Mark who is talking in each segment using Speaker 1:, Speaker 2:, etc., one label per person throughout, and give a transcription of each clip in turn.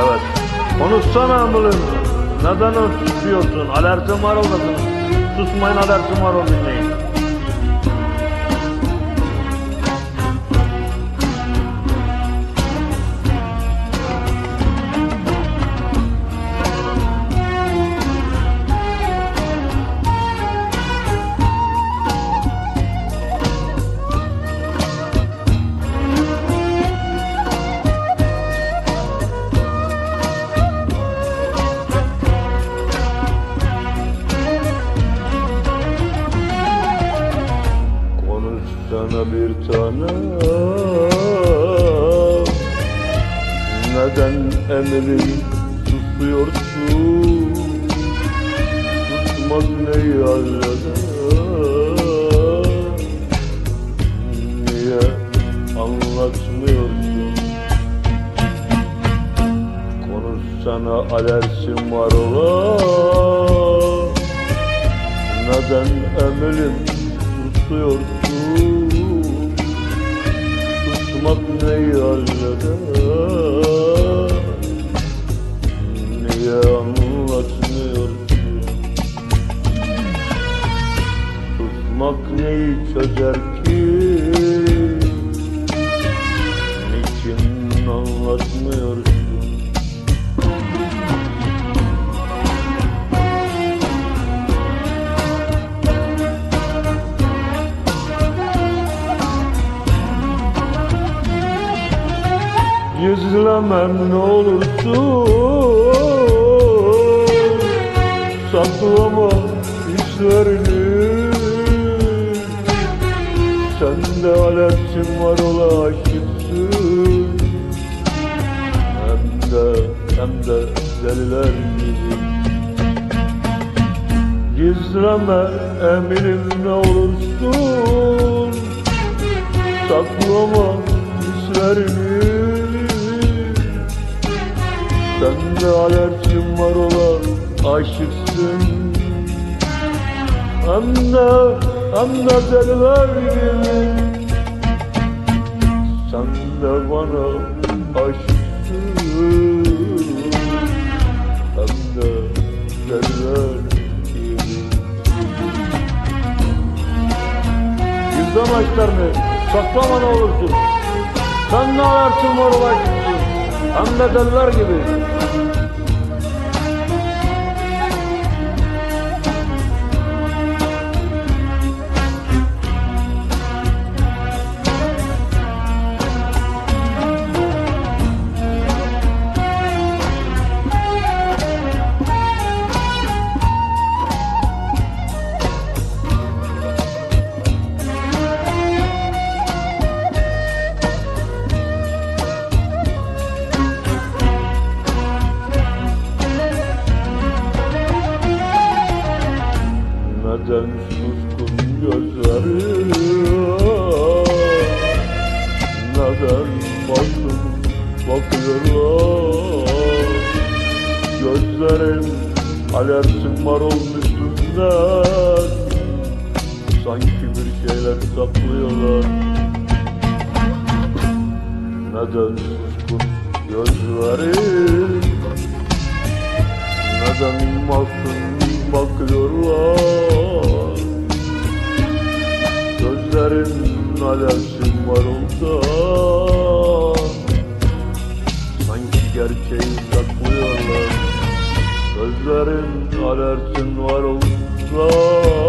Speaker 1: Evet. Konuşsana ambulans. Neden susuyorsun? Alerjin var olasın. Susmayın alerjin var o bir tane Neden emelin susuyorsun Susmak neyi halleder Niye anlatmıyorsun? Konuşsana alerjin var ola Neden emelim susuyorsun Susmak neyi halleder Niye anlatmıyorsun Susmak neyi çözer ki? Niçin anlatmıyorsun Gizlemem ne olursun. Saklama hislerini Sende alerjin var ola aşıksın Hem de hem de deliler gibi. Gizleme eminim ne olursun. Saklama hislerini Sende alerjin var olan aşıksın. Hem de hem de deliler gibi Sen de bana aşıksın. Hem de deliler gibi Gizlem aşklarını saklama ne olursun. Sen ne ararsın var ulaşırsın Hem de gibi Neden suskun gözlerin Neden bakın bakıyorlar. Gözlerin alerjin var olmuşsundan Sanki bir şeyler saklıyorlar. Neden suskun gözlerin neden baktın bakıyorlar. Gözlerin alerjin var olsa Sanki gerçeği saklıyorlar. Gözlerin alerjin var olsa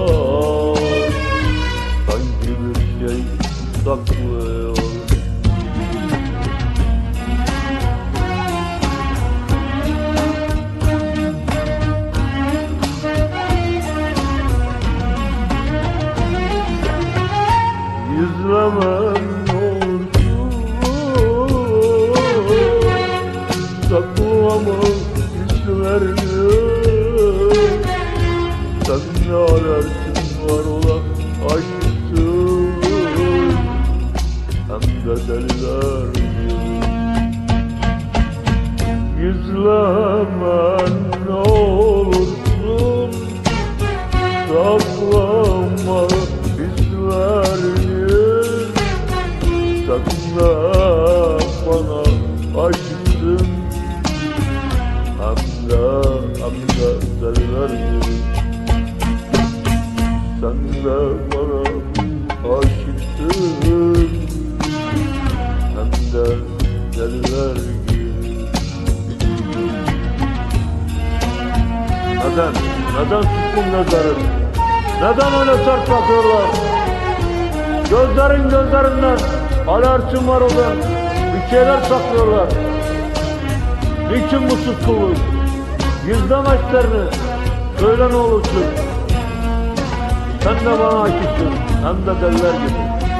Speaker 1: Saklama hislerini Sen ne alerjin var olan aşksın Hem de deliler gibi. Gizlemen ne olursun. Saklama hislerini. Sen de bana aşksın de, hem de deliler gibi Sen de bana aşıktın Hem de gibi Neden? Neden suskun gözlerin? Neden öyle sert bakıyorlar? Gözlerin gözlerinden alerjim var olan bir şeyler saklıyorlar. Niçin bu suskunluk? Gizleme işlerini. Söyle ne olursun. Sen de bana aşıksın. Hem de deliler gibi.